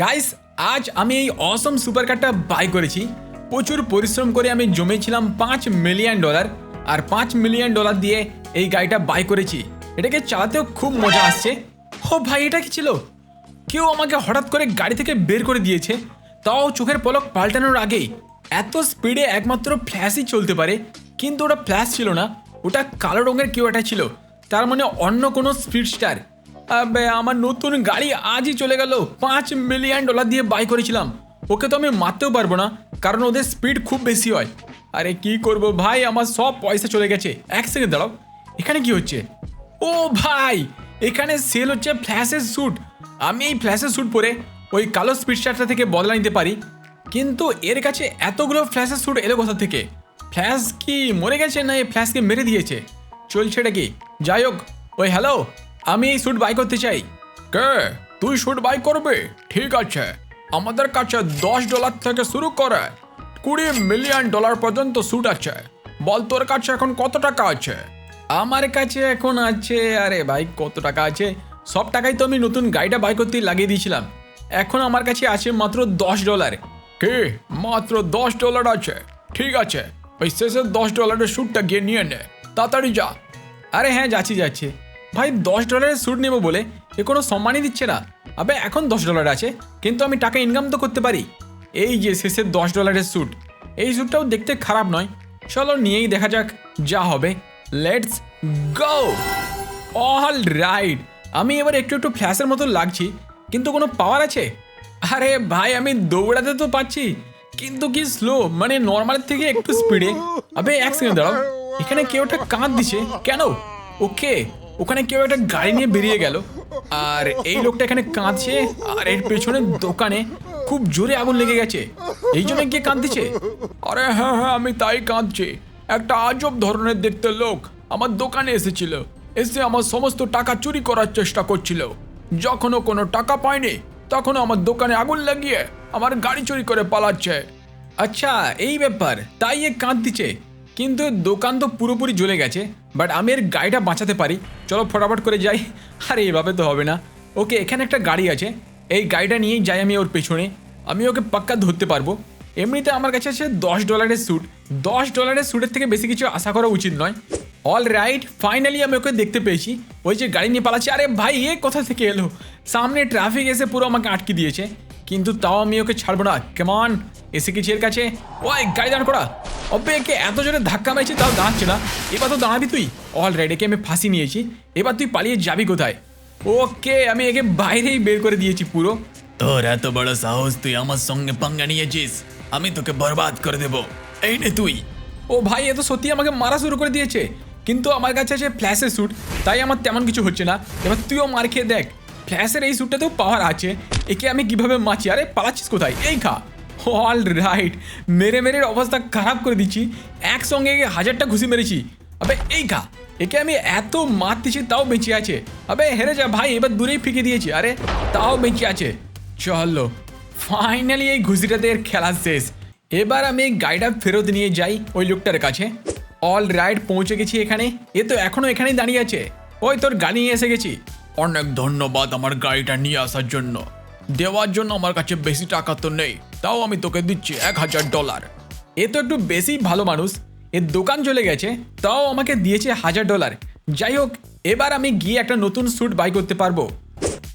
Guys আজ আমি এই অসম সুপার কারটা বাই করেছি। প্রচুর পরিশ্রম করে আমি জমেছিলাম পাঁচ মিলিয়ন ডলার আর পাঁচ মিলিয়ন ডলার দিয়ে এই গাড়িটা বাই করেছি। এটাকে চালাতেও খুব মজা আসছে। ও ভাই, এটা কি ছিল? কেউ আমাকে হঠাৎ করে গাড়ি থেকে বের করে দিয়েছে। তাও চোখের পলক পাল্টানোর আগেই। এত স্পিডে একমাত্র ফ্ল্যাশই চলতে পারে। কিন্তু ওটা ফ্ল্যাশ ছিল না। ওটা কালো রঙের কেউ একটা ছিল। তার মানে অন্য কোনো স্পিড স্টার আমার নতুন গাড়ি আজই চলে গেল। পাঁচ মিলিয়ন ডলার দিয়ে বাই করেছিলাম। ওকে তো আমি মারতেও পারব না, কারণ ওদের স্পিড খুব বেশি হয়। আরে, কি করব ভাই? আমার সব পয়সা চলে গেছে। এক সেকেন্ড দাঁড়াও। এখানে কি হচ্ছে? ও ভাই, এখানে সেল হচ্ছে ফ্ল্যাশের স্যুট আমি এই ফ্ল্যাশের স্যুট পরে ওই কালো স্পিড স্টারটা থেকে বদলা নিতে পারি। কিন্তু এর কাছে এতগুলো ফ্ল্যাশের স্যুট এলো কোথা থেকে? ফ্ল্যাশ কি মরে গেছে না এই ফ্ল্যাশকে মেরে দিয়েছে? চলছে এটা কি? যাই হোক, ওই হ্যালো আমি এই স্যুট বাই করতে চাই। কে? তুই স্যুট বাই করবে? ঠিক আছে। আমাদের কাছে দশ ডলার থেকে শুরু করে কুড়ি মিলিয়ন ডলার পর্যন্ত স্যুট আছে। বল তোর কাছে এখন কত টাকা আছে? আমার কাছে এখন আছে, আরে ভাই, কত টাকা আছে? সব টাকাই তো আমি নতুন গাড়িটা বাই করতে লাগিয়ে দিয়েছিলাম। এখন আমার কাছে আছে মাত্র দশ ডলার কে? মাত্র দশ ডলার আছে। ঠিক আছে। ওই শেষের দশ ডলারের স্যুটটা গিয়ে নিয়ে নে। তাড়াতাড়ি যা। আরে হ্যাঁ যাচ্ছি যাচ্ছি। ভাই, দশ ডলারের স্যুট নেব বলে এ কোনো সম্মানই দিচ্ছে না। আবে, এখন দশ ডলার আছে, কিন্তু আমি টাকা ইনকাম তো করতে পারি। এই যে শেষের দশ ডলারের স্যুট এই স্যুটটাও দেখতে খারাপ নয়। চলো নিয়েই দেখা যাক যা হবে। লেটস গো অল রাইট আমি এবার একটু একটু ফ্ল্যাশের মতো লাগছি, কিন্তু কোনো পাওয়ার আছে? আরে ভাই, আমি দৌড়াতে তো পাচ্ছি কিন্তু কি স্লো মানে নর্মাল থেকে একটু স্পিডে আবে, এক সেকেন্ড দাঁড়াও। এখানে কেউ একটা কাঁদ দিছে। কেন? ওকে। ওখানে কেউ একটা গাড়ি নিয়ে বেরিয়ে গেল। আর এই লোকটা এখানে কাঁদছে, আর এর পেছনে দোকানে খুব জোরে আগুন লেগে গেছে। এই জন্য গিয়ে কাঁদছে? আরে হ্যাঁ হ্যাঁ আমি তাই কাঁদছি। একটা আজব ধরনের দেখতে লোক আমার দোকানে এসেছিল। এসে আমার সমস্ত টাকা চুরি করার চেষ্টা করছিল। যখনও কোনো টাকা পায়নি, তখনও আমার দোকানে আগুন লাগিয়ে আমার গাড়ি চুরি করে পালাচ্ছে। আচ্ছা এই ব্যাপার, তাই এ কাঁদতিছে কিন্তু দোকান তো পুরোপুরি জ্বলে গেছে বাট আমি এর গাড়িটা বাঁচাতে পারি। চলো ফটাফট করে যাই। আরে, এভাবে তো হবে না। ওকে, এখানে একটা গাড়ি আছে। এই গাড়িটা নিয়েই যাই আমি ওর পেছনে। আমি ওকে পাক্কা ধরতে পারব। এমনিতে আমার কাছে আছে দশ ডলারের স্যুট দশ ডলারের স্যুটের থেকে বেশি কিছু আশা করা উচিত নয়। অল রাইট ফাইনালি আমি ওকে দেখতে পেয়েছি। ওই যে গাড়ি নিয়ে পালাচ্ছে। আরে ভাই, এ কোথা থেকে এলো? সামনে ট্রাফিক এসে পুরো আমাকে আটকে দিয়েছে। কিন্তু তাও আমি ওকে ছাড়বো না। কেমন এসে গেছি এর কাছে। ওই গাড়ি দাঁড় করা। অবে একে এত জোরে ধাক্কা মেরেছি তাও দাঁড়াচ্ছে না। এবার তো দাঁড়াবি তুই। অল রাইট একে আমি ফাঁসি নিয়েছি। এবার তুই পালিয়ে যাবি কোথায়? ওকে আমি একে বাইরেই বের করে দিয়েছি পুরো। তোর এত বড় সাহস তুই আমার সঙ্গে পাঙ্গা নিয়েছিস। আমি তোকে বরবাদ করে দেব। এই নে তুই। ও ভাই এ তো সত্যি আমাকে মারা শুরু করে দিয়েছে। কিন্তু আমার কাছে আছে ফ্ল্যাশের স্যুট তাই আমার তেমন কিছু হচ্ছে না। এবার তুইও মার খেয়ে দেখ। ফ্ল্যাশের এই স্যুটটাতেও পাওয়ার আছে। একে আমি কীভাবে মাছি আরে পালাচ্ছিস কোথায়? এই খা। অল রাইট মেরে মেরে অবস্থা খারাপ করে দিচ্ছি। একসঙ্গে একে হাজারটা ঘুষি মেরেছি। আবে, এই খা একে আমি এত মারতেছি, তাও বেঁচে আছে। আবে, হেরে যা ভাই, এবার দূরেই ফিকে দিয়েছি। আরে, তাও বেঁচে আছে। চলো ফাইনালি এই ঘুষিটাতে এর খেলা শেষ। এবার আমি এই গাড়িটা ফেরত নিয়ে যাই ওই লোকটার কাছে। অল রাইট পৌঁছে গেছি এখানে। এ তো এখনও এখানেই দাঁড়িয়ে আছে। ওই তোর গাড়ি নিয়ে এসে গেছি। অনেক ধন্যবাদ আমার গাড়িটা নিয়ে আসার জন্য। দেওয়ার জন্য আমার কাছে বেশি টাকা তো নেই। তাও আমি তোকে দিচ্ছি এক হাজার ডলার। এ তো একটু বেশি ভালো মানুষ। এর দোকান চলে গেছে, তাও আমাকে দিয়েছে হাজার ডলার। যাই হোক, এবার আমি গিয়ে একটা নতুন স্যুট বাই করতে পারব।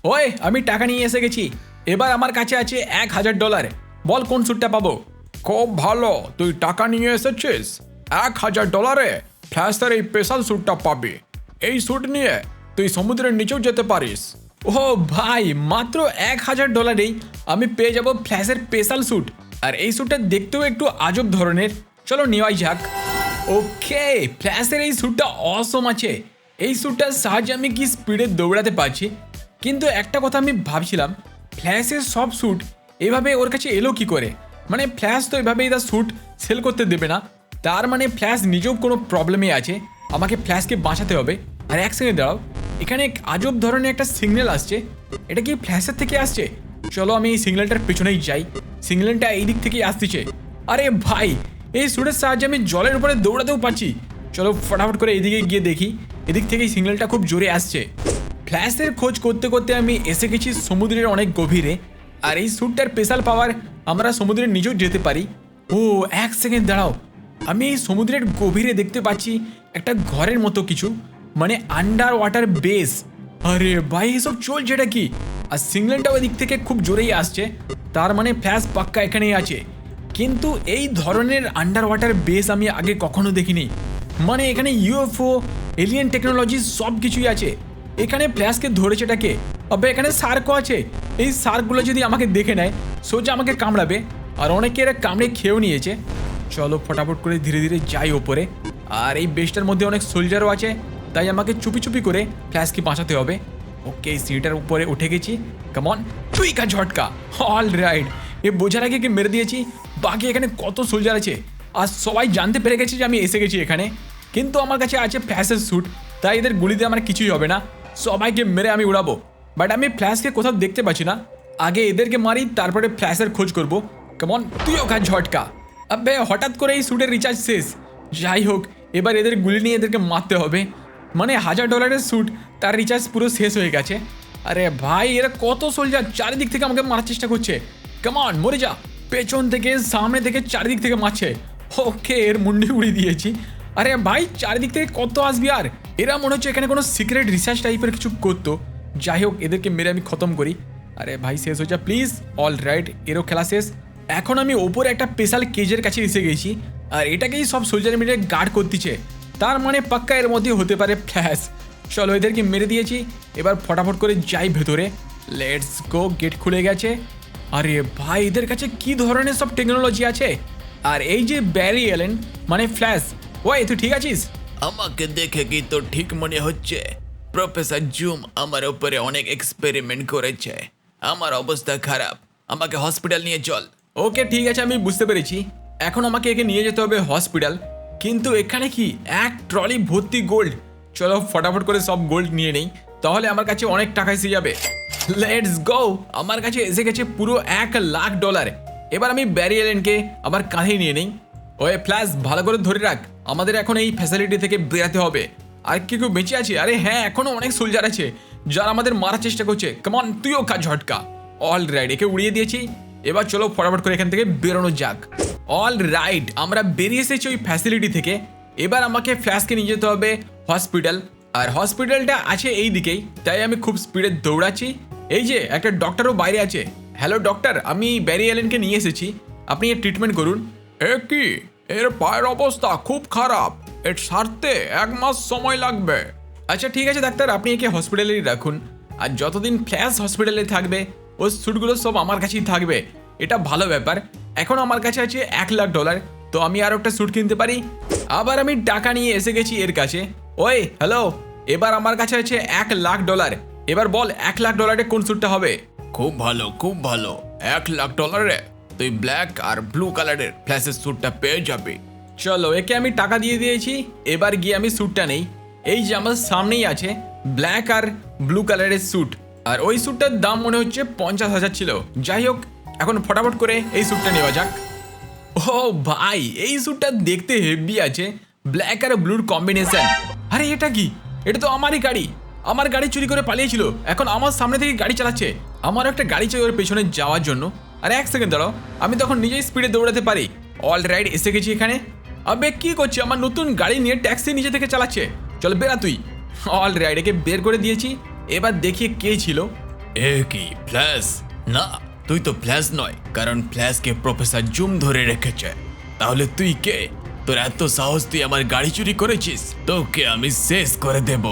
ওই, আমি টাকা নিয়ে এসে গেছি। এবার আমার কাছে আছে এক হাজার ডলার। বল কোন স্যুটটা পাবো? খুব ভালো, তুই টাকা নিয়ে এসেছিস? এক হাজার ডলারে ফ্ল্যাশের এই স্পেশাল স্যুটটা পাবি। এই স্যুট নিয়ে তুই সমুদ্রের নিচেও যেতে পারিস। ও ভাই, মাত্র এক হাজার ডলারেই আমি পেয়ে যাব ফ্ল্যাশের স্পেশাল স্যুট আর এই স্যুটটা দেখতেও একটু আজব ধরনের। চলো নেওয়াই যাক। ওকে, ফ্ল্যাশের এই স্যুটটা অসম আছে। এই স্যুটটার সাহায্যে আমি কি স্পিডে দৌড়াতে পারছি? কিন্তু একটা কথা আমি ভাবছিলাম, ফ্ল্যাশের সব স্যুট এভাবে ওর কাছে এলো কি করে? মানে ফ্ল্যাশ তো এভাবেই তার স্যুট সেল করতে দেবে না। তার মানে ফ্ল্যাশ নিজেও কোনো প্রবলেমে আছে। আমাকে ফ্ল্যাশকে বাঁচাতে হবে। আর এক সেকেন্ড দাঁড়াও। এখানে আজব ধরনের একটা সিগন্যাল আসছে। এটা কি ফ্ল্যাশের থেকে আসছে? চলো আমি এই সিগন্যালটার পেছনেই যাই। সিগন্যালটা এই দিক থেকেই আসতেছে। আরে ভাই, এই সুরের সাহায্যে আমি জলের উপরে দৌড়াতেও পারছি। চলো ফটাফট করে এদিকে গিয়ে দেখি। এদিক থেকে সিগন্যালটা খুব জোরে আসছে। ফ্ল্যাশের খোঁজ করতে করতে আমি এসে গেছি সমুদ্রের অনেক গভীরে। আর এই স্যুটটার স্পেশাল পাওয়ার আমরা সমুদ্রের নিচেও যেতে পারি। ও, এক সেকেন্ড দাঁড়াও। আমি এই সমুদ্রের গভীরে দেখতে পাচ্ছি একটা ঘরের মতো কিছু। মানে আন্ডার ওয়াটার বেস আরে ভাই, এসব চলছে এটা কি? আর সিংল্যান্ডটাও দিক থেকে খুব জোরেই আসছে। তার মানে ফ্ল্যাশ পাক্কা এখানেই আছে। কিন্তু এই ধরনের আন্ডার ওয়াটার বেস আমি আগে কখনো দেখিনি। মানে এখানে ইউএফও এলিয়েন টেকনোলজি সব কিছুই আছে। এখানে ফ্ল্যাশকে ধরেছেটাকে তবে এখানে সার্কও আছে। এই সার্কগুলো যদি আমাকে দেখে নেয়, সোজা আমাকে কামড়াবে। আর অনেকে এরা কামড়ে খেয়েও নিয়েছে। চলো, ফটাফট করে ধীরে ধীরে যাই ওপরে। আর এই বেসটার মধ্যে অনেক সোলজারও আছে। তাই আমাকে চুপি চুপি করে ফ্ল্যাশকে বাঁচাতে হবে। ওকে সিটার উপরে উঠে গেছি। কেমন তুই কা ঝটকা। অল রাইট এ বোঝার আগে কি মেরে দিয়েছি? বাকি এখানে কত সোলজার আছে? আর সবাই জানতে পেরে গেছে যে আমি এসে গেছি এখানে। কিন্তু আমার কাছে আছে ফ্ল্যাশের স্যুট তাই এদের গুলিতে আমার কিছুই হবে না। সবাইকে মেরে আমি উড়াবো। বাট আমি ফ্ল্যাশকে কোথাও দেখতে পাচ্ছি না। আগে এদেরকে মারি, তারপরে ফ্ল্যাশের খোঁজ করব। কেমন তুইও খা ঝটকা। আবে হঠাৎ করে এই স্যুটের রিচার্জ শেষ। যাই হোক, এবার এদের গুলি নিয়ে এদেরকে মারতে হবে। মানে হাজার ডলারের স্যুট তার রিচার্জ পুরো শেষ হয়ে গেছে। আরে ভাই, এরা কত সোলজার চারিদিক থেকে আমাকে মারার চেষ্টা করছে। কেমন মরে যা। পেছন থেকে, সামনে থেকে চারিদিক থেকে মারছে। ওকে, এর মুন্ডি উড়িয়ে দিয়েছি। আরে ভাই, চারিদিক থেকে কত আসবি আর? এরা মনে হচ্ছে এখানে কোনো সিক্রেট রিসার্চ টাইপের কিছু করতো। যাই হোক, এদেরকে মেরে আমি খতম করি। আরে ভাই, শেষ হয়ে যা প্লিজ অল রাইট এরও খেলা শেষ। এখন আমি ওপরে একটা স্পেশাল কেজের কাছে এসে গেছি। আর এটাকেই সব সোলজার মিলে গার্ড করতেছে। তার মানে পাক্কা এর মধ্যে হতে পারে ফ্ল্যাশ। চলো এদেরকে মেরে দিয়েছি। এবার ফটাফট করে যাই ভেতরে। লেটস গো গেট খুলে গেছে। আরে ভাই এদের কাছে কি ধরনের সব টেকনোলজি আছে? আর এই যে ব্যারি এলেন মানে ফ্ল্যাশ ওই তুই ঠিক আছিস? আমাকে দেখে কি তো ঠিক মনে হচ্ছে? প্রফেসর জুম আমার উপরে অনেক এক্সপেরিমেন্ট করেছে। আমার অবস্থা খারাপ। আমাকে হসপিটাল নিয়ে চল। ওকে ঠিক আছে আমি বুঝতে পেরেছি। এখন আমাকে একে নিয়ে যেতে হবে হসপিটাল কিন্তু এখানে কি? এক ট্রলি ভর্তি গোল্ড চলো ফটাফট করে সব গোল্ড নিয়ে নেই। তাহলে আমার কাছে অনেক টাকা এসে যাবে। লেটস গো আমার কাছে এসে গেছে পুরো এক লাখ ডলার এবার আমি ব্যারি এলেনকে আমার কাঁধে নিয়ে নেই। ওয়ে ফ্ল্যাশ ভালো করে ধরে রাখ। আমাদের এখন এই ফ্যাসিলিটি থেকে বেরাতে হবে। আর কি কেউ বেঁচে আছে? আরে হ্যাঁ এখনও অনেক সোলজার আছে। যারা আমাদের মারার চেষ্টা করছে। কেমন তুইও কাজ ঝটকা। অল রাইট একে উড়িয়ে দিয়েছি। এবার চলো ফটাফট করে এখান থেকে বেরোনো যাক। অল রাইট আমরা বেরিয়ে এসেছি ওই ফ্যাসিলিটি থেকে। এবার আমাকে ফ্ল্যাশকে নিয়ে যেতে হবে হসপিটাল আর হসপিটালটা আছে এই দিকেই তাই আমি খুব স্পিডে দৌড়াচ্ছি। এই যে, একটা ডক্টরও বাইরে আছে। হ্যালো ডক্টর আমি ব্যারি এলেনকে নিয়ে এসেছি। আপনি এর ট্রিটমেন্ট করুন। এ কি? এর পায়ের অবস্থা খুব খারাপ। এর সারতে এক মাস সময় লাগবে। আচ্ছা ঠিক আছে ডাক্তার আপনি একে হসপিটালেই রাখুন। আর যতদিন ফ্ল্যাশ হসপিটালে থাকবে ওই স্যুটগুলো সব আমার কাছেই থাকবে। এটা ভালো ব্যাপার। এখন আমার কাছে আছে এক লাখ ডলার তো আমি আর একটা স্যুট কিনতে পারি? আবার আমি টাকা নিয়ে এসে গেছি এর কাছে। ওই হ্যালো এবার আমার কাছে আছে এক লাখ ডলার। এবার বল এক লাখ ডলারে কোন স্যুটটা হবে? খুব ভালো খুব ভালো। এক লাখ ডলারে? তুই ব্ল্যাক আর ব্লু কালারের ফ্ল্যাশের স্যুটটা পেয়ে যাবে। চলো একে আমি টাকা দিয়ে দিয়েছি এবার গিয়ে আমি স্যুটটা নেই। এই যে আমার সামনেই আছে ব্ল্যাক আর ব্লু কালারের স্যুট। আর ওই স্যুটটার দাম মনে হচ্ছে পঞ্চাশ হাজার ছিল। যাই হোক, এখন ফটাফট করে এই স্যুটটা নেওয়া যাক। ও ভাই, এই স্যুটটা দেখতে হেভি আছে। ব্ল্যাক আর ব্লুর কম্বিনেশন। আরে, এটা কি? এটা তো আমারই গাড়ি। আমার গাড়ি চুরি করে পালিয়েছিল। এখন আমার সামনে থেকে গাড়ি চালাচ্ছে। আমার একটা গাড়ি চাই ওর পেছনে যাওয়ার জন্য। আর, এক সেকেন্ড দাঁড়াও। আমি তখন নিজেই স্পিডে দৌড়াতে পারি। অল রাইড এসে গেছি এখানে। আবে, কি করছি? আমার নতুন গাড়ি নিয়ে ট্যাক্সি নিজে থেকে চালাচ্ছে। চল বেরা তুই। অল রাইড একে বের করে দিয়েছি। এবার দেখি কে ছিল। এ কি ফ্ল্যাশ? না তুই তো ফ্ল্যাশ নয় কারণ ফ্ল্যাশকে প্রফেসর জুম ধরে রেখেছে। তাহলে তুই কে? তোর এত সাহস তুই আমার গাড়ি চুরি করেছিস? তোকে আমি শেষ করে দেব।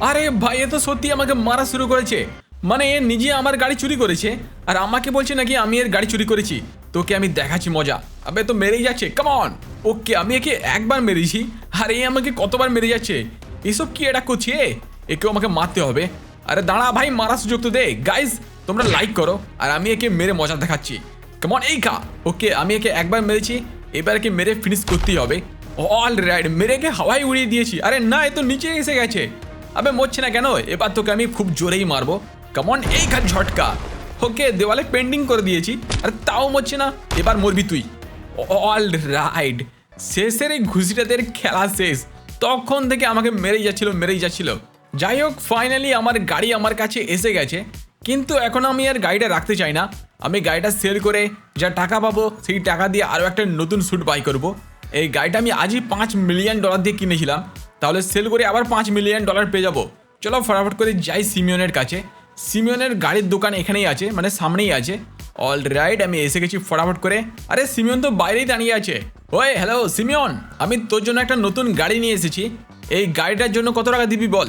আরে ভাই এ তো সত্যি আমাকে মারা শুরু করেছে। মানে এ নিজে আমার গাড়ি চুরি করেছে আর আমাকে বলছে নাকি আমি এর গাড়ি চুরি করেছি। তোকে আমি দেখাচ্ছি মজা। আবে তো মেরেই যাচ্ছে কেমন ওকে আমি একে একবার মেরেছি আর এ আমাকে কতবার মেরে যাচ্ছে? এসব কি এটা করছে? একেও আমাকে মারতে হবে। আরে দাঁড়া ভাই, মারা সুযোগ তো দে। গাইজ তোমরা লাইক করো। আর আমি একে মেরে মজা দেখাচ্ছি। কেমন এই খা। ওকে আমি একে একবার মেরেছি। এবার একে মেরে ফিনিশ করতেই হবে। অল রাইট মেরে একে হাওয়ায় উড়িয়ে দিয়েছি। আরে না, এ তো নিচে এসে গেছে। আবে, মরছে না কেন? এবার তোকে আমি খুব জোরেই মারবো। কেমন এই খান ঝটকা। ওকে দেওয়ালে পেন্ডিং করে দিয়েছি। আর তাও মরছে না। এবার মরবি তুই। অল রাইট শেষের এই ঘুষিটাদের খেলা শেষ। তখন থেকে আমাকে মেরেই যাচ্ছিল মেরেই যাচ্ছিল। যাই হোক ফাইনালি আমার গাড়ি আমার কাছে এসে গেছে। কিন্তু এখন আমি আর গাড়িটা রাখতে চাই না। আমি গাড়িটা সেল করে যা টাকা পাবো, সেই টাকা দিয়ে আরও একটা নতুন স্যুট বাই করব। এই গাড়িটা আমি আজই পাঁচ মিলিয়ন ডলার দিয়ে কিনেছিলাম। তাহলে সেল করে আবার পাঁচ মিলিয়ন ডলার পেয়ে যাব। চলো ফটাফট করে যাই সিমিয়নের কাছে। সিমিয়নের গাড়ির দোকান এখানেই আছে মানে সামনেই আছে। অল রাইট আমি এসে গেছি ফটাফট করে। আরে সিমিয়ন তো বাইরেই দাঁড়িয়ে আছে। ওই হ্যালো সিমিয়ন আমি তোর জন্য একটা নতুন গাড়ি নিয়ে এসেছি। এই গাড়িটার জন্য কত টাকা দিবি বল?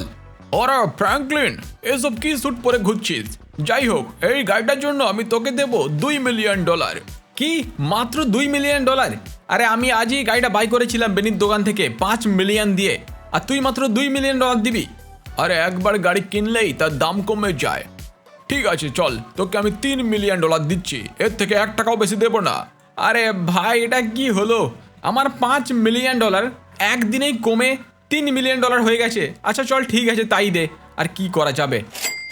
ওরা ফ্র্যাঙ্কলিন এসব কি স্যুট পরে ঘুরছিস? যাই হোক এই গাড়িটার জন্য আমি তোকে দেবো দুই মিলিয়ন ডলার কি? মাত্র দুই মিলিয়ন ডলার আরে, আমি আজই গাড়িটা বাই করেছিলাম বেনির দোকান থেকে, পাঁচ মিলিয়ন দিয়ে। আর তুই মাত্র দুই মিলিয়ন ডলার দিবি? আরে, একবার গাড়ি কিনলেই তার দাম কমে যায়। ঠিক আছে, চল, তোকে আমি তিন মিলিয়ন ডলার দিচ্ছি। এর থেকে এক টাকাও বেশি দেবো না। আরে, ভাই, এটা কি হলো? আমার পাঁচ মিলিয়ন ডলার একদিনেই কমে তিন মিলিয়ন ডলার হয়ে গেছে। আচ্ছা চল ঠিক আছে, তাই দে। আর কি করা যাবে?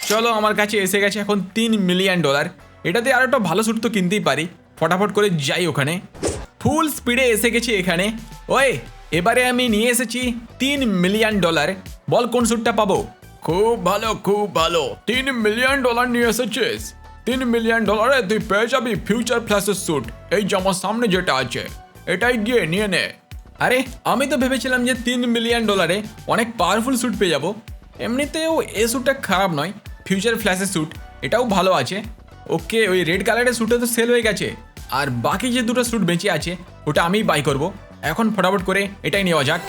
চলো, আমার কাছে এসে গেছে এখন তিন মিলিয়ন ডলার এটাতে আর একটা ভালো স্যুট তো কিনতেই পারি। ফটাফট করে যাই ওখানে। ফুল স্পিডে এসে গেছি এখানে। ওই, এবারে আমি নিয়ে এসেছি তিন মিলিয়ন ডলার বল, কোন স্যুটটা পাবো? খুব ভালো খুব ভালো। তিন মিলিয়ন ডলার নিয়ে এসেছিস? তিন মিলিয়ন ডলারে তুই পেয়ে যাবি ফিউচার ফ্ল্যাশের স্যুট এই যে আমার সামনে যেটা আছে, এটাই গিয়ে নিয়ে নে। আরে, আমি তো ভেবেছিলাম যে তিন মিলিয়ন ডলারে অনেক পাওয়ারফুল স্যুট পেয়ে যাব। এমনিতেও এ স্যুটটা খারাপ নয় ফিউচার ফ্ল্যাশের স্যুট এটাও ভালো আছে। ওকে, ওই রেড কালারের স্যুটে তো সেল হয়ে গেছে। আর বাকি যে দুটো স্যুট বেঁচে আছে, ওটা আমিই বাই করব। এখন ফটাফট করে এটাই নেওয়া যাক।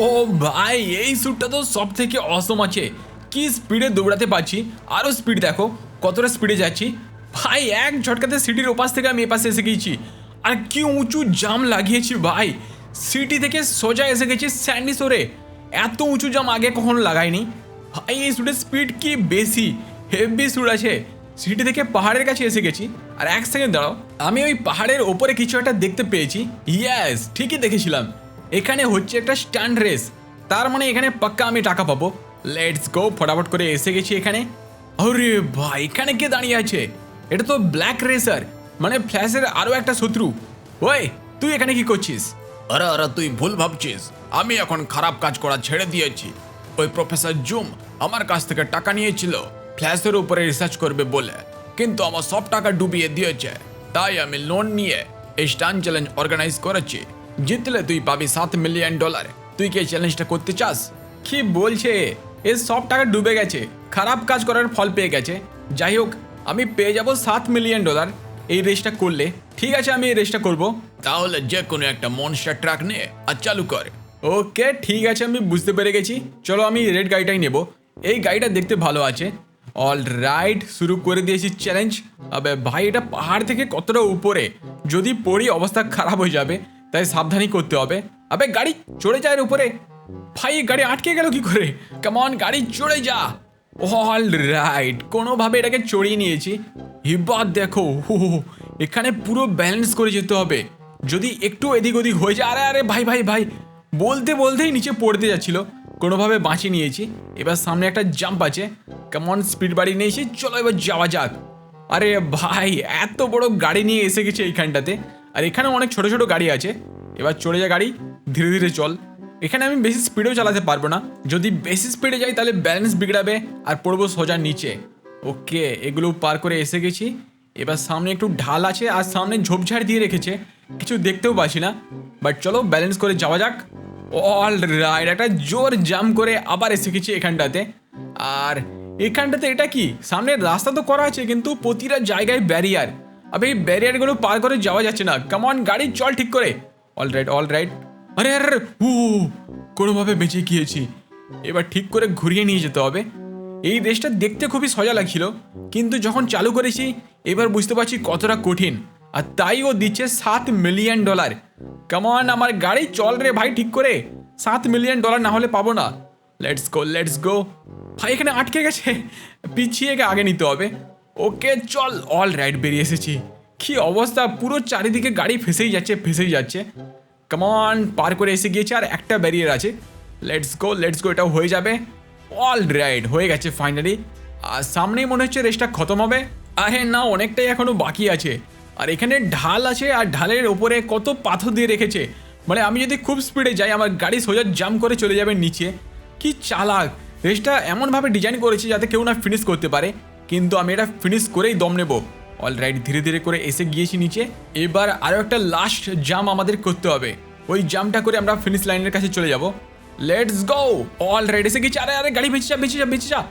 ও ভাই, এই স্যুটটা তো সব থেকে অসম আছে। কি স্পিডে দৌড়াতে পারছি। আরও স্পিড দেখো, কতটা স্পিডে যাচ্ছি। ভাই, এক ঝটকাতে সিটির ওপাশ থেকে আমি এপাশে এসে গিয়েছি। আর কি উঁচু জাম লাগিয়েছি ভাই। সিটি থেকে সোজা এসে গেছি স্যান্ডিসোরে। এত উঁচু জাম আগে কখনো লাগাইনি। ভাই, এই স্যুটের স্পিড কি বেশি? হেভি স্যুট আছে। সিটি থেকে পাহাড়ের কাছে এসে গেছি। আর এক সেকেন্ড দাঁড়াও। আমি ওই পাহাড়ের ওপরে কিছু একটা দেখতে পেয়েছি। ইয়াস ঠিকই দেখেছিলাম। এখানে হচ্ছে একটা স্ট্যান্ড রেস তার মানে এখানে পাক্কা আমি টাকা পাবো। লেটস গো ফটাফট করে এসে গেছি এখানে। আরে ভাই, এখানে কে দাঁড়িয়ে আছে? এটা তো ব্ল্যাক রেসার মানে ফ্ল্যাশের আরও একটা শত্রু। ওই, তুই এখানে কি করছিস? আরে আরে, তুই ভুল ভাবছিস। আমি এখন খারাপ কাজ করা ছেড়ে দিয়েছি। ওই প্রফেসর জুম আমার কাছ থেকে টাকা নিয়েছিল। ফ্ল্যাশের উপরে রিসার্চ করবে বলে। কিন্তু আমার সব টাকা ডুবিয়ে দিয়েছে। তাই আমি লোন নিয়ে এই স্টান চ্যালেঞ্জ অর্গানাইজ করেছি। জিতলে তুই পাবি সাত মিলিয়ন ডলার তুই কি এই চ্যালেঞ্জটা করতে চাস? কি বলছে? এর সব টাকা ডুবে গেছে। খারাপ কাজ করার ফল পেয়ে গেছে। যাই হোক, আমি পেয়ে যাব সাত মিলিয়ন ডলার এই রেসটা করলে। ঠিক আছে, আমি এই রেসটা করব। তাহলে যে কোনো একটা মনস্টার ট্রাক নিয়ে আর চালু কর। ওকে, ঠিক আছে, আমি বুঝতে পেরে গেছি। চলো, আমি রেড গাড়িটাই নেব। এই গাড়িটা দেখতে ভালো আছে। অল রাইট শুরু করে দিয়েছি চ্যালেঞ্জ আবে ভাই, এটা পাহাড় থেকে কতটা উপরে? যদি পড়ি অবস্থা খারাপ হয়ে যাবে, তাই সাবধানী করতে হবে। আবে গাড়ি চড়ে যায় উপরে। ভাই গাড়ি আটকে গেল কি করে? কেমন গাড়ি চড়ে যা। অল রাইট কোনোভাবে এটাকে চড়িয়ে নিয়েছি। এবার দেখো এখানে পুরো ব্যালেন্স করে যেতে হবে। যদি একটু এদিক ওদিক হয়ে যায়, আরে আরে, ভাই ভাই ভাই। বলতে বলতেই নিচে পড়তে যাচ্ছিল। কোনোভাবে বাঁচিয়ে নিয়েছি। এবার সামনে একটা জাম্প আছে। কেমন স্পিড বাড়ি নিয়েছি। চলো এবার যাওয়া যাক। আরে, ভাই, এত বড় গাড়ি নিয়ে এসে গেছে এইখানটাতে। আর এখানে অনেক ছোট ছোট গাড়ি আছে। এবার চলে যা গাড়ি, ধীরে ধীরে চল। এখানে আমি বেশি স্পিডেও চালাতে পারব না। যদি বেশি স্পিডে যাই, তাহলে ব্যালেন্স বিগড়াবে আর পড়ব সোজা নিচে। ওকে এগুলো পার করে এসে গেছি। এবার সামনে একটু ঢাল আছে আর সামনে ঝোপঝাড় দিয়ে রেখেছে। কিছু দেখতেও পাচ্ছি না। বাট চলো ব্যালেন্স করে যাওয়া যাক। অল রাইট একটা জোর জাম করে আবার এসে গেছি এখানটাতে। আর এখানটাতে এটা কি? সামনের রাস্তা তো করা আছে কিন্তু প্রতিটা জায়গায় ব্যারিয়ার আবে এই ব্যারিয়ারগুলো পার করে যাওয়া যাচ্ছে না। কেমন গাড়ি চল ঠিক করে। অল রাইট অল রাইট আরে আরে আরে, ও কোনোভাবে বেঁচে গিয়েছি। এবার ঠিক করে ঘুরিয়ে নিয়ে যেতে হবে। এই রেসটা দেখতে খুবই সোজা লাগছিল। কিন্তু যখন চালু করেছি এবার বুঝতে পারছি কতটা কঠিন। আর তাই ও দিচ্ছে সাত মিলিয়ন ডলার কেমন আমার গাড়ি চল রে ভাই ঠিক করে। সাত মিলিয়ন ডলার না হলে পাবো না। লেটস গো লেটস গো ভাই, এখানে আটকে গেছে। পিছিয়ে গিয়ে আগে নিতে হবে। ওকে, চল। অল রাইট বেরিয়ে এসেছি। কি অবস্থা? পুরো চারিদিকে গাড়ি ফেসেই যাচ্ছে ফেসেই যাচ্ছে। কেমন পার করে এসে গিয়েছে আর একটা ব্যারিয়ার আছে। লেটস গো লেটস গো এটাও হয়ে যাবে। অল রাইট হয়ে গেছে ফাইনালি আর সামনেই মনে হচ্ছে রেসটা খতম হবে। আরে না, অনেকটাই এখনও বাকি আছে। আর এখানে ঢাল আছে আর ঢালের ওপরে কত পাথর দিয়ে রেখেছে। মানে আমি যদি খুব স্পিডে যাই, আমার গাড়ি সোজা জাম করে চলে যাবে নিচে। কি চালাক। রেসটা এমনভাবে ডিজাইন করেছে যাতে কেউ না ফিনিশ করতে পারে। কিন্তু আমি এটা ফিনিশ করেই দম নেব। অলরাইট ধীরে ধীরে করে এসে গিয়েছি নিচে। এবার আরও একটা লাস্ট জাম আমাদের করতে হবে। ওই জামটা করে আমরা ফিনিশ লাইনের কাছে চলে যাব। লেটস গো অলরাইট এসে গেছি আরে আরে, গাড়ি বেঁচে যা বেঁচে যা বেঁচে যা।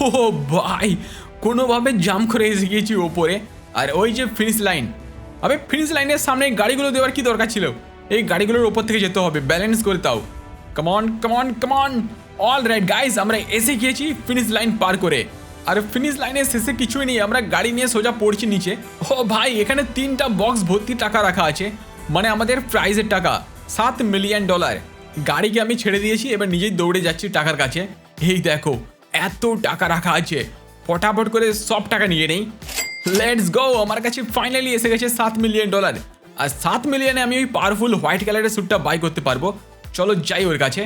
ও ভাই, কোনোভাবে জাম করে এসে গিয়েছি ওপরে। আর ওই যে ফিনিশ লাইন আবে ফিনিশ লাইনের সামনে গাড়িগুলো দেওয়ার কি দরকার ছিল? এই গাড়িগুলোর ওপর থেকে যেতে হবে ব্যালেন্স করে তাও। Common common common all right guys আমরা এসে গিয়েছি ফিনিশ লাইন পার করে। আর ফিনিশ লাইনের শেষে কিছুই নেই, আমরা গাড়ি নিয়ে সোজা পড়ছি নিচে। ও ভাই, এখানে তিনটা বক্স ভর্তি টাকা রাখা আছে মানে আমাদের প্রাইজের টাকা, সাত মিলিয়ন ডলার গাড়িকে আমি ছেড়ে দিয়েছি, এবার নিজেই দৌড়ে যাচ্ছি টাকার কাছে। এই দেখো, এত টাকা রাখা আছে ফটাফট করে সব টাকা নিয়ে নেই। লেটস গো আমার কাছে ফাইনালি এসে গেছে সাত মিলিয়ন ডলার আর সাত মিলিয়নে আমি ওই পাওয়ারফুল হোয়াইট কালারের স্যুটটা বাই করতে পারব। চলো যাই ওর কাছে।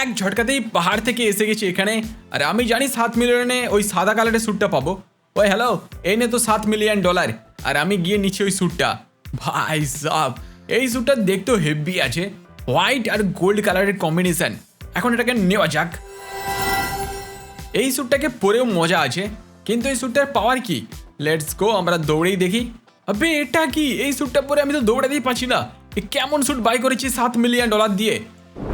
এক ঝটকাতেই পাহাড় থেকে এসে গেছি এখানে। আর আমি জানি সাত মিলিয়নে ওই সাদা কালারের স্যুটটা পাবো। ওই হ্যালো এই নে তো সাত মিলিয়ন ডলার আর আমি গিয়ে নিচ্ছি ওই স্যুটটা ভাই সাব, এই স্যুটটা দেখতেও হেভি আছে। হোয়াইট আর গোল্ড কালারের কম্বিনেশন এখন এটাকে নেওয়া যাক। এই স্যুটটাকে পরেও মজা আছে। কিন্তু এই স্যুটটার পাওয়ার কি? লেটস গো আমরা দৌড়েই দেখি। আবে, এটা কি? এই স্যুটটা পরে আমি তো দৌড়াতেই পাচ্ছি না। কেমন স্যুট বাই করেছি সাত মিলিয়ন ডলার দিয়ে।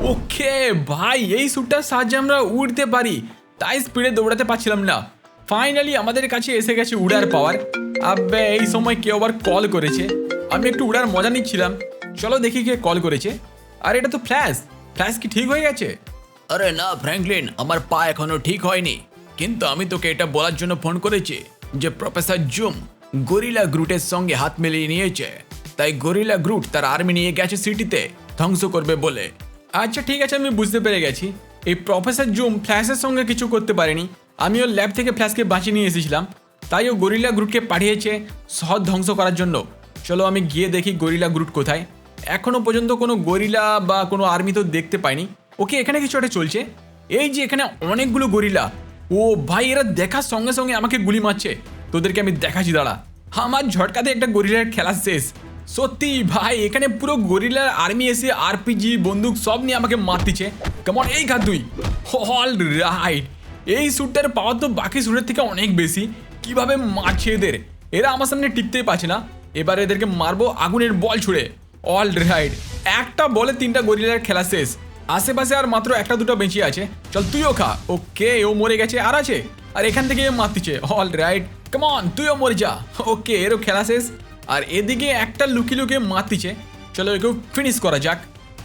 ওকে, ভাই, এই স্যুটটার সাহায্যে আমরা উড়তে পারি। তাই স্পিডে দৌড়াতে পারছিলাম না। ফাইনালি আমাদের কাছে এসে গেছে উড়ার পাওয়ার আবে, এই সময় কেউ আবার কল করেছে। আমি একটু উড়ার মজা নিচ্ছিলাম। চলো দেখি কে কল করেছে। আর এটা তো ফ্ল্যাশ ফ্ল্যাশ কি ঠিক হয়ে গেছে? আরে না ফ্র্যাঙ্কলিন আমার পা এখনও ঠিক হয়নি। কিন্তু আমি তোকে এটা বলার জন্য ফোন করেছি। যে প্রফেসর জুম গরিলা গ্রুটের সঙ্গে হাত মিলিয়ে নিয়েছে। তাই গরিলা গ্রুট তার আর্মি নিয়ে গেছে সিটিতে, ধ্বংস করবে বলে। আচ্ছা ঠিক আছে, আমি বুঝতে পেরে গেছি। এই প্রফেসর জুম ফ্ল্যাশের সঙ্গে কিছু করতে পারেনি। আমি ওর ল্যাব থেকে ফ্ল্যাশকে বাঁচিয়ে নিয়ে এসেছিলাম। তাই ও গরিলা গ্রুটকে পাঠিয়েছে শহর ধ্বংস করার জন্য। চলো, আমি গিয়ে দেখি গরিলা গ্রুট কোথায়। এখনও পর্যন্ত কোনো গরিলা বা কোনো আর্মি তো দেখতে পাইনি। ওকে, এখানে কিছু একটা চলছে। এই যে, এখানে অনেকগুলো গরিলা। ও ভাই, এরা দেখার সঙ্গে সঙ্গে আমাকে গুলি মারছে। তোদেরকে আমি দেখাচ্ছি, দাঁড়া। আমার ঝটকাতে একটা গরিলার খেলা শেষ। সত্যি ভাই, এখানে পুরো গরিলার আর্মি এসে আরপিজি বন্দুক সব নিয়ে আমাকে মারতিছে। কেমন এই ঘাত তুই। অল রাইট এই স্যুটটার পাওয়ার তো বাকি স্যুটের থেকে অনেক বেশি। কীভাবে মারছে এদের? এরা আমার সামনে টিকতেই পারছে না। এবার এদেরকে মারবো আগুনের বল ছুড়ে। অল রাইট একটা বলে তিনটা গরিলার খেলা শেষ। আশেপাশে আর মাত্র একটা দুটো বেঁচে আছে। চল তুইও খা। ওকে, ও মরে গেছে, আর আছে? আর এখান থেকে মারতিছে। অল রাইট কেমন তুইও মরে যা। ওকে, এরও খেলা শেষ। আর এদিকে একটা লুকি লুকিয়ে মারতিছে। চলো একেও ফিনিশ করা যাক।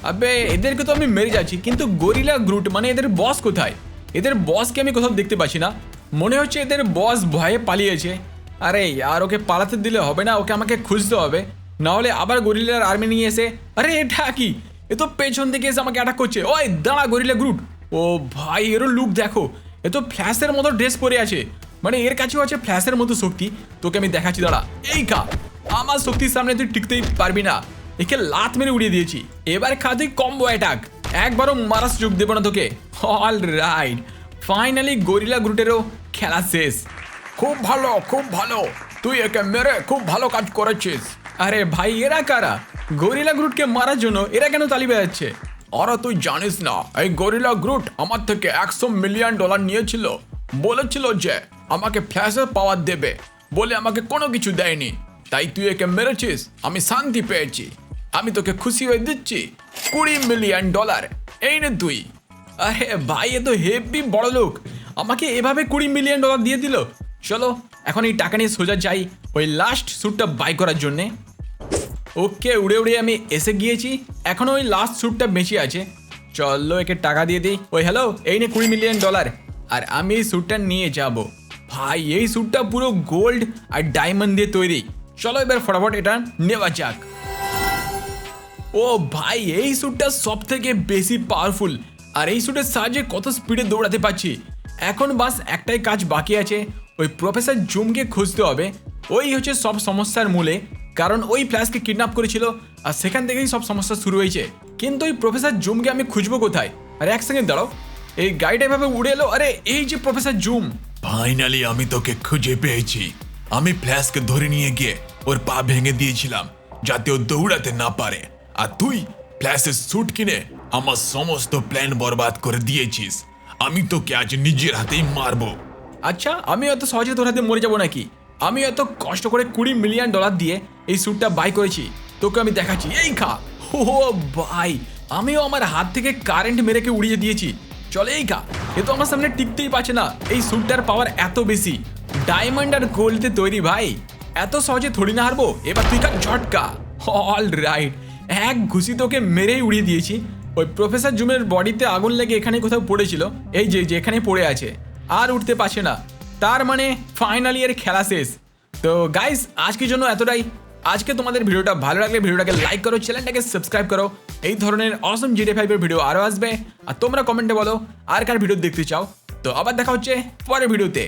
আবে, এদেরকে তো আমি মেরে যাচ্ছি, কিন্তু গরিলা গ্রুট মানে এদের বস কোথায়? এদের বসকে আমি কোথাও দেখতে পাচ্ছি না। মনে হচ্ছে এদের বস ভয়ে পালিয়েছে। আরে, আর ওকে পালাতে দিলে হবে না, ওকে আমাকে খুঁজতে হবে। নাহলে আবার গরিলার আর্মি নিয়ে এসে আরে, এটা কি? এ তো পেছন থেকে এসে আমাকে অ্যাটাক করছে। ওই, দাঁড়া গরিলা গ্রুট ও ভাই, এরও লুক দেখো। এ তো ফ্ল্যাশের মতো ড্রেস পরে আছে। মানে এর কাছেও আছে ফ্ল্যাশের মতো শক্তি। তোকে আমি দেখাচ্ছি, দাঁড়া। এই খা। আমার শক্তির সামনে তুই টিকতেই পারবি না। একে লাত মেরে উড়িয়ে দিয়েছি। এবার খা তুই কম্বো অ্যাটাক একবারও মারা সুযোগ দেবো না তোকে। অল রাইট ফাইনালি গরিলা গ্রুটেরও খেলা শেষ। খুব ভালো খুব ভালো। তুই একে মেরে খুব ভালো কাজ করেছিস। আরে ভাই, এরা কারা? গরিলা গ্রুটকে মারার জন্য এরা কেন তালি বাজাচ্ছে? আরে তুই জানিস না, এই গরিলা গ্রুট আমার থেকে একশো মিলিয়ন ডলার নিয়েছিল। বলেছিল যে আমাকে ফ্ল্যাশের পাওয়ার দেবে, বলে আমাকে কোনো কিছু দেয়নি। তাই তুই একে মেরেছিস, আমি শান্তি পেয়েছি। আমি তোকে খুশি হয়ে দিচ্ছি, কুড়ি মিলিয়ন ডলার। এই নে তুই। আরে ভাই, এ তো হেভি বড় লোক। আমাকে এভাবে কুড়ি মিলিয়ন ডলার দিয়ে দিল? চলো, এখন এই টাকা নিয়ে সোজা যাই ওই লাস্ট স্যুটটা বাই করার জন্যে। ওকে, উড়ে উড়ে আমি এসে গিয়েছি। এখন ওই লাস্ট স্যুটটা বেঁচে আছে। চলো, একে টাকা দিয়ে দিই। ওই হ্যালো এই নে কুড়ি মিলিয়ন ডলার আর আমি এই স্যুটটা নিয়ে যাব। ভাই, এই স্যুটটা পুরো গোল্ড আর ডায়মন্ড দিয়ে তৈরি। চলো এবার ফটাফট এটা নেওয়া যাক। ও ভাই, এই স্যুটটা সব থেকে বেশি পাওয়ারফুল আর এই স্যুটের সাহায্যে কত স্পিডে দৌড়াতে পারছি। এখন বাস একটাই কাজ বাকি আছে। ওই প্রফেসর জুমকে খুঁজতে হবে। ওই হচ্ছে সব সমস্যার মূলে। কারণ ওই ফ্ল্যাশকে কিডন্যাপ করেছিল আর সেখান থেকেই সব সমস্যা শুরু হয়েছে। কিন্তু ওই প্রফেসর জুমকে আমি খুঁজবো কোথায়? আরে এক সেকেন্ড দাঁড়াও। এই গাড়িটা এভাবে উড়ে এলো? আরে এই যে প্রফেসর জুম। ফাইনালি আমি তোকে খুঁজে পেয়েছি। আমি ফ্ল্যাশকে ধরে নিয়ে গিয়ে ওর পা ভেঙে দিয়েছিলাম যাতে ও দৌড়াতে না পারে। আর তুই ফ্ল্যাশের স্যুট কিনে আমার সমস্ত প্ল্যান বরবাদ করে দিয়েছিস। আমি তোকে আজ নিজের হাতেই মারবো। আচ্ছা আমি অত সহজে তোর হাতে মরে যাব নাকি? আমি এত কষ্ট করে কুড়ি মিলিয়ন ডলার দিয়ে এই স্যুটটা বাই করেছি, তোকে আমি দেখাচ্ছি। এই খা। ও ভাই, আমিও আমার হাত থেকে কারেন্ট মেরেকে উড়িয়ে দিয়েছি। চলে এই খা। এ তো আমার সামনে টিকতেই পারছে না। এই স্যুটটার পাওয়ার এত বেশি। ডায়মন্ড আর গোল্ডে তৈরি ভাই। এত সহজে থোড়ি না হারবো। এবার তুই কার ঝটকা। অল রাইট এক ঘুষি তোকে মেরেই উড়িয়ে দিয়েছি। ওই প্রফেসর জুমের বডিতে আগুন লেগে এখানে কোথাও পড়েছিল। এই যে যে এখানে পড়ে আছে। আর উঠতে পারছে না। তার মানে ফাইনাল এর খেলা শেষ। তো গাইস আজকের জন্য এতটাই। আজকে তোমাদের ভিডিওটা ভালো লাগলে ভিডিওটাকে লাইক করো চ্যানেলটাকে সাবস্ক্রাইব করো। এই ধরনের অসম জিডি ফাইভের ভিডিও আরও আসবে। আর তোমরা কমেন্টে বলো, আর কার ভিডিও দেখতে চাও। তো আবার দেখা হচ্ছে পরের ভিডিওতে